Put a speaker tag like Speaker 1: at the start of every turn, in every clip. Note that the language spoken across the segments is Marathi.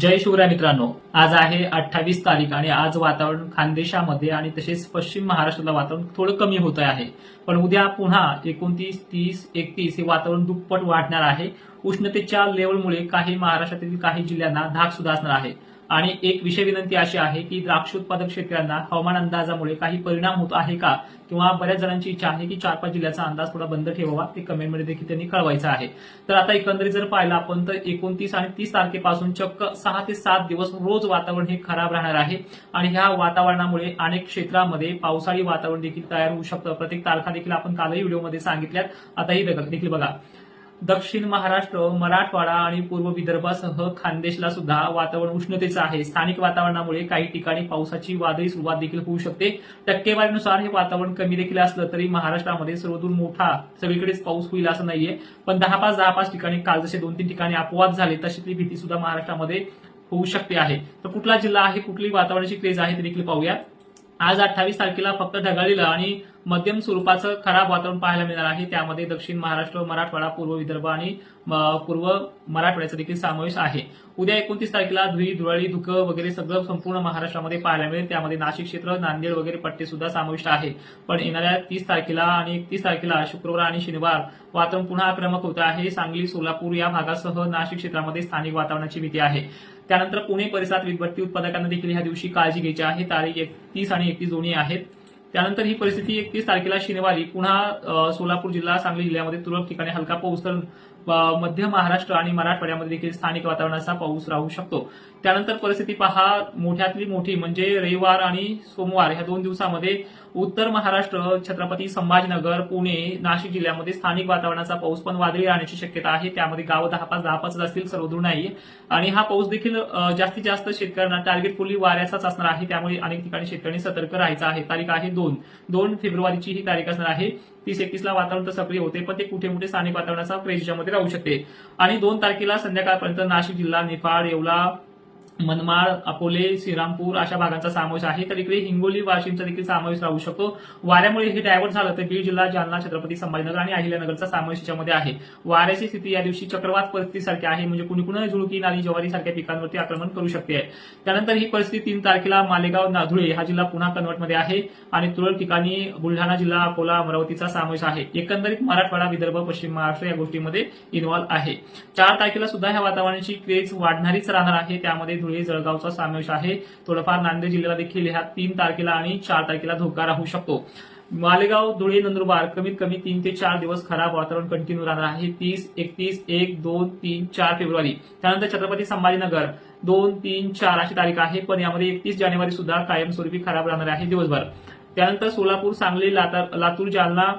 Speaker 1: जय शिवराय मित्रांनो आज आहे अठ्ठावीस तारीख आणि आज वातावरण खानदेशामध्ये आणि तसेच पश्चिम महाराष्ट्रातलं वातावरण थोडं कमी होत आहे. पण उद्या पुन्हा एकोणतीस तीस एकतीस हे वातावरण दुप्पट वाढणार आहे. उष्णतेच्या लेवलमुळे काही महाराष्ट्रातील काही जिल्ह्यांना धाक सुद्धा असणार आहे. आणि एक विषय विनंती अशी आहे की द्राक्ष उत्पादक शेतकऱ्यांना हवामान अंदाजामुळे काही परिणाम होत आहे का? किंवा बऱ्याच जणांची इच्छा आहे की चार पाच जिल्ह्याचा अंदाज थोडा बंद ठेवावा ते कमेंटमध्ये देखील त्यांनी कळवायचं आहे. तर आता एकंदरीत जर पाहिलं आपण तर एकोणतीस आणि तीस तारखेपासून चक्क सहा ते सात दिवस रोज वातावरण हे खराब राहणार आहे. आणि ह्या वातावरणामुळे अनेक क्षेत्रामध्ये पावसाळी वातावरण देखील तयार होऊ शकतं. प्रत्येक तारखा देखील आपण कालही व्हिडिओमध्ये सांगितल्यात. आताही देखील बघा. दक्षिण महाराष्ट्र मराठवाडा आणि पूर्व विदर्भासह खानदेशला सुद्धा वातावरण उष्णतेचं आहे. स्थानिक वातावरणामुळे काही ठिकाणी पावसाची वादळी सुरुवात देखील होऊ शकते. टक्केवारीनुसार हे वातावरण कमी देखील असलं तरी महाराष्ट्रामध्ये सर्वदूर मोठा सगळीकडेच पाऊस होईल असं नाहीये. पण दहा पाच दहा पाच ठिकाणी काल जसे दोन तीन ठिकाणी अपवाद झाले तशी ती भीती सुद्धा महाराष्ट्रामध्ये होऊ शकते आहे. तर कुठला जिल्हा आहे कुठली वातावरणाची क्रेज आहे ते देखील पाहूया आज अठ्ठावीस तारखेला फक्त ढगाळीला आणि मध्यम स्वरूपाचं खराब वातावरण पाहायला मिळणार आहे. त्यामध्ये दक्षिण महाराष्ट्र मराठवाडा पूर्व विदर्भ आणि पूर्व मराठवाड्याचा देखील समावेश आहे. उद्या एकोणतीस तारखेला धुळी धुळाळी धुकं वगैरे सगळं संपूर्ण महाराष्ट्रामध्ये पाहायला मिळेल. त्यामध्ये नाशिक क्षेत्र नांदेड वगैरे पट्टे सुद्धा समाविष्ट आहे. पण येणाऱ्या तीस तारखेला आणि एकतीस तारखेला शुक्रवार आणि शनिवार वातावरण पुन्हा आक्रमक होत आहे. सांगली सोलापूर या भागासह नाशिक क्षेत्रामध्ये स्थानिक वातावरणाची भीती आहे. त्यानंतर पुणे परिसरात वीजभट्टी उत्पादकांना देखील ह्या दिवशी काळजी घ्यायची आहे. तारीख एकतीस आणि एकतीस दोन्ही आहेत. त्यानंतर ही परिस्थिती एकतीस तारखेला शनिवारी पुन्हा सोलापूर जिल्हा सांगली जिल्ह्यामध्ये तुरळक ठिकाणी हलका पाऊस तर मध्य महाराष्ट्र आणि मराठवाड्यामध्ये देखील स्थानिक वातावरणाचा पाऊस राहू शकतो. त्यानंतर परिस्थिती पहा मोठ्यातली मोठी म्हणजे रविवार आणि सोमवार ह्या दोन दिवसामध्ये उत्तर महाराष्ट्र छत्रपती संभाजीनगर पुणे नाशिक जिल्ह्यामध्ये स्थानिक वातावरणाचा पाऊस पण वादळी राहण्याची शक्यता आहे. त्यामध्ये गावं दहा पाच दहा पाच असतील सर्वदूर नाही. आणि हा पाऊस देखील जास्तीत जास्त शेतकऱ्यांना टार्गेट फुल्ली वाऱ्याचाच असणार आहे. त्यामुळे अनेक ठिकाणी शेतकऱ्यांनी सतर्क राहायचा आहे. तारीख आहे दोन. दोन फेब्रुवारीची ही तारीख असणार आहे. तीस एकतीसला वातावरण तर सक्रिय होते पण ते कुठे कुठे स्थानिक वातावरणाचा प्रेक्षामध्ये राहू शकते. आणि दोन तारखेला संध्याकाळपर्यंत नाशिक जिल्हा निफाड येवला मनमाड अकोले श्रीरामपूर अशा भागांचा समावेश आहे. तर इकडे हिंगोली वाशिमचा देखील समावेश राहू शकतो. वाऱ्यामुळे हे डायव्हर्ट झालं तर बीड जिल्हा जालना छत्रपती संभाजीनगर आणि अहिल्यानगरचा समावेश याच्यामध्ये आहे. वाऱ्याची स्थिती या दिवशी चक्रवात परिस्थितीसारखी आहे. म्हणजे कुणी कुणी झुळकी नाली ज्वारी सारख्या पिकांवरती आक्रमण करू शकते. त्यानंतर ही परिस्थिती तीन तारखेला मालेगाव नाधुळे हा जिल्हा पुन्हा कन्वर्टमध्ये आहे. आणि तुरळक ठिकाणी बुलढाणा जिल्हा अकोला अमरावतीचा समावेश आहे. एकंदरीत मराठवाडा विदर्भ पश्चिम महाराष्ट्र या गोष्टीमध्ये इन्व्हॉल्व्ह आहे. चार तारखेला सुद्धा ह्या वातावरणाची क्रेज वाढणारीच राहणार आहे. त्यामध्ये धुळे जळगावचा समावेश आहे. थोडंफार नांदेड जिल्ह्याला देखील ह्या तीन तारखेला आणि चार तारखेला धोका राहू शकतो. मालेगाव धुळे नंदुरबार कमीत कमी तीन ते चार दिवस खराब वातावरण कंटिन्यू राहणार आहे. तीस एकतीस एक दोन तीन चार फेब्रुवारी. त्यानंतर छत्रपती संभाजीनगर दोन तीन चार अशी तारीख आहे. पण यामध्ये एकतीस जानेवारी सुद्धा कायमस्वरूपी खराब राहणार आहे दिवसभर. त्यानंतर सोलापूर सांगली लातूर जालना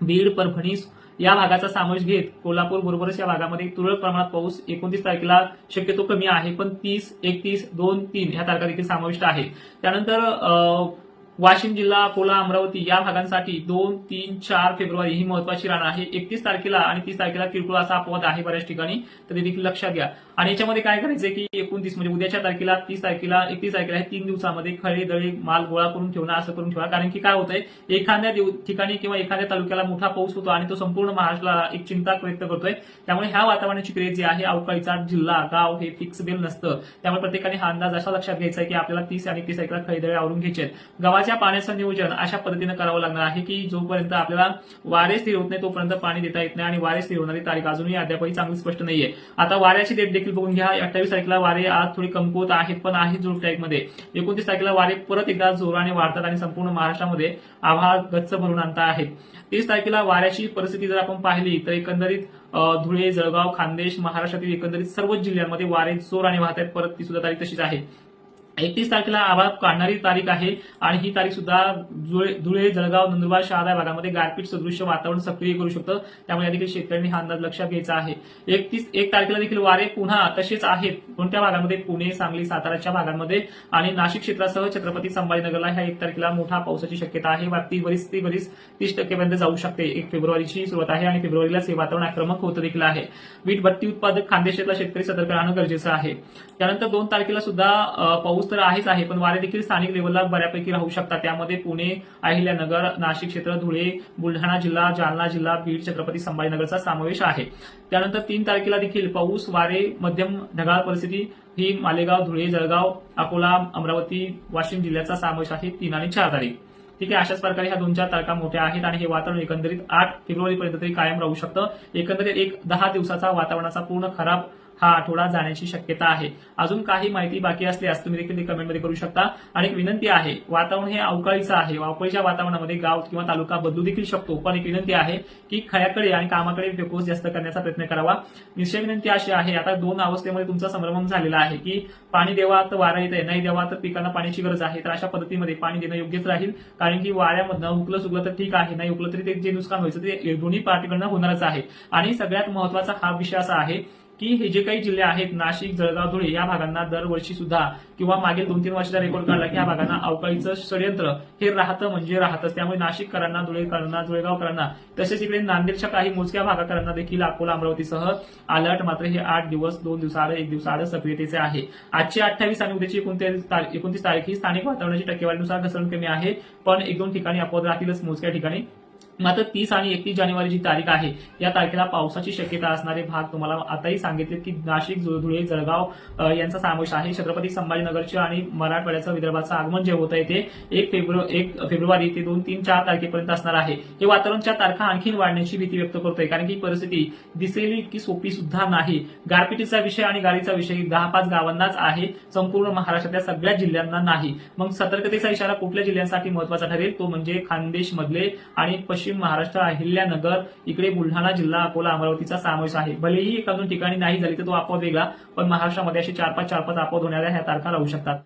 Speaker 1: बीड परभणी या भागाचा समावेश घेत कोल्हापूर बरोबरच या भागामध्ये तुरळक प्रमाणात पाऊस एकोणतीस तारखेला शक्यतो कमी आहे पण तीस एकतीस दोन तीन ह्या तारखा देखील समाविष्ट आहे. त्यानंतर अं, वाशिम जिल्हा अकोला अमरावती या भागांसाठी दोन तीन चार फेब्रुवारी ही महत्वाची राहणार आहे. एकतीस तारखेला आणि तीस तारखेला किरकोळ असा अपवाद आहे बऱ्याच ठिकाणी. तर ते देखील लक्षात घ्या. आणि याच्यामध्ये काय करायचंय की एकोणतीस म्हणजे उद्याच्या तारखेला तीस तारखेला एकतीस तारखेला हे तीन दिवसामध्ये खळे दळे माल गोळा करून ठेवणं असं करून ठेवा. कारण की काय होतंय एखाद्या ठिकाणी किंवा एखाद्या तालुक्याला मोठा पाऊस होतो आणि तो संपूर्ण महाराष्ट्राला एक चिंता व्यक्त करतोय. त्यामुळे ह्या वातावरणाची क्रेज जी आहे अवकाळीचा जिल्हा गाव हे फिक्स बिल नसतं. त्यामुळे प्रत्येकाने हा अंदाज असा लक्षात घ्यायचा आहे की आपल्याला तीस आणि तीस तारखेला खळेदळे आवरून घ्यायचे आहेत गव्हाच्या पाण्याचं नियोजन अशा पद्धतीनं करावं लागणार आहे की जोपर्यंत आपल्याला वारे स्थिर होत नाही तोपर्यंत पाणी देता येत नाही आणि वारे स्थिर होणारी तारीख अजूनही अद्यापही चांगली स्पष्ट नाहीये. आता वाऱ्याची डेट देखील बघून घ्या. अठ्ठावीस तारखेला वारे आज थोडी कमकुवत आहेत पण आहेत जोर टाईपमध्ये एकोणतीस तारखेला वारे परत एकदा जोराने वाढतात आणि संपूर्ण महाराष्ट्रामध्ये आभाळ गच्च भरून आणता आहेत तीस तारखेला वाऱ्याची परिस्थिती जर आपण पाहिली तर एकंदरीत धुळे जळगाव खानदेश महाराष्ट्रातील एकंदरीत सर्वच जिल्ह्यांमध्ये वारे जोराने वाहत आहेत परत ती सुद्धा तारीख तशीच आहे. एकतीस तारखेला आभाळ काढणारी तारीख आहे आणि ही तारीख सुद्धा धुळे जळगाव नंदुरबार शहादा भागामध्ये गारपीट सदृश्य वातावरण सक्रिय करू शकतं. त्यामुळे या देखील शेतकऱ्यांनी हा अंदाज लक्षात घ्यायचा आहे. एकतीस एक तारखेला देखील वारे पुन्हा तसेच आहेत. कोणत्या भागामध्ये? पुणे सांगली साताराच्या भागांमध्ये. आणि नाशिक क्षेत्रासह छत्रपती संभाजीनगरला ह्या एक तारखेला मोठा पावसाची शक्यता आहे. ती बरीच ती बरीच तीस टक्केपर्यंत जाऊ शकते. एक फेब्रुवारीची सुरुवात आहे आणि फेब्रुवारीलाच हे वातावरण आक्रमक होतं देखील आहे. वीट भट्टी उत्पादक खानदेशातला शेतकरी सतर्क राहणं गरजेचं आहे. त्यानंतर दोन तारखेला सुद्धा पाऊस पाऊस तर आहेच आहे पण वारे देखील स्थानिक लेवलला बऱ्यापैकी राहू शकतात. त्यामध्ये पुणे अहिल्यानगर नाशिक क्षेत्र धुळे बुलढाणा जिल्हा जालना जिल्हा बीड छत्रपती संभाजीनगरचा समावेश आहे. त्यानंतर तीन तारखेला देखील पाऊस वारे मध्यम ढगाळ परिस्थिती ही मालेगाव धुळे जळगाव अकोला अमरावती वाशिम जिल्ह्याचा समावेश आहे तीन आणि चार तारीख. ठीक आहे अशाच प्रकारे ह्या दोन चार तारखा मोठ्या आहेत आणि हे वातावरण एकंदरीत आठ फेब्रुवारीपर्यंत तरी कायम राहू शकतं. एकंदरीत एक दहा दिवसाचा वातावरणाचा पूर्ण खराब हा आठवडा जाण्याची शक्यता आहे. अजून काही माहिती बाकी असल्यास तुम्ही देखील कमेंटमध्ये करू शकता. आणि एक विनंती आहे वातावरण हे अवकाळीचं आहे. अवकाळीच्या वातावरणामध्ये गाव किंवा तालुका बदलू देखील शकतो. पण एक विनंती आहे की खळ्याकडे आणि कामाकडे फोकस जास्त करण्याचा प्रयत्न करावा. निश्चय विनंती अशी आहे आता दोन अवस्थेमध्ये तुमचा संभ्रम झालेला आहे की पाणी देवा तर वारा आहे नाही देवा तर पिकांना पाण्याची गरज आहे तर अशा पद्धतीमध्ये पाणी देणं योग्यच राहील. कारण की वाऱ्यामधनं उकलं सुकलं तर ठीक आहे. नाही उकलं तरी ते जे नुकसान व्हायचं ते दोन्ही पार्टीकडनं होणारच आहे. आणि सगळ्यात महत्त्वाचा हा विषय असा आहे की हे जे काही जिल्हे आहेत नाशिक जळगाव धुळे या भागांना दरवर्षी सुद्धा किंवा मागील दोन तीन वर्षाचा रेकॉर्ड काढला की या भागांना अवकाळीचं षडयंत्र हे राहतं म्हणजे राहतच. त्यामुळे नाशिककरांना धुळेकरांना जुळेगावकरांना तसेच इकडे नांदेडच्या काही मोजक्या भागाकरांना देखील अकोला अमरावतीसह अलर्ट मात्र हे आठ दिवस दोन दिवसाआड एक दिवसाआड सक्रियतेचे आहे. आजची अठ्ठावीस आणि उद्याची एकोणतीस तारीख ही स्थानिक वातावरणाची टक्केवारीनुसार घसरण कमी आहे पण एक दोन ठिकाणी अपवाद राहतीलच मोजक्या ठिकाणी. मात्र तीस आणि एकतीस जानेवारी जी तारीख आहे या तारखेला पावसाची शक्यता असणारे भाग तुम्हाला आताही सांगितले की नाशिक धुळे जळगाव यांचा समावेश आहे. छत्रपती संभाजीनगरचे आणि मराठवाड्याचं विदर्भाचं आगमन जे होत आहे ते एक फेब्रुवारी एक फेब्रुवारी ते दोन तीन चार तारखेपर्यंत असणार आहे. हे वातावरणच्या तारखा आणखीन वाढण्याची भीती व्यक्त करतोय कारण की परिस्थिती दिसेली की सोपी सुद्धा नाही. गारपिटीचा विषय आणि गाडीचा विषय दहा पाच गावांनाच आहे संपूर्ण महाराष्ट्रातल्या सगळ्या जिल्ह्यांना नाही. मग सतर्कतेचा इशारा कुठल्या जिल्ह्यांसाठी महत्त्वाचा ठरेल? तो म्हणजे खानदेश मधले आणि पश्चिम महाराष्ट्र अहिल्यानगर इकडे बुलढाणा जिल्हा अकोला अमरावतीचा समावेश आहे. भलेही एका ठिकाणी नाही झाली तर तो आपोआप वेगळा पण महाराष्ट्रामध्ये अशी चार पाच चार पाच आपोआप होणाऱ्या ह्या तारखा राहू शकतात.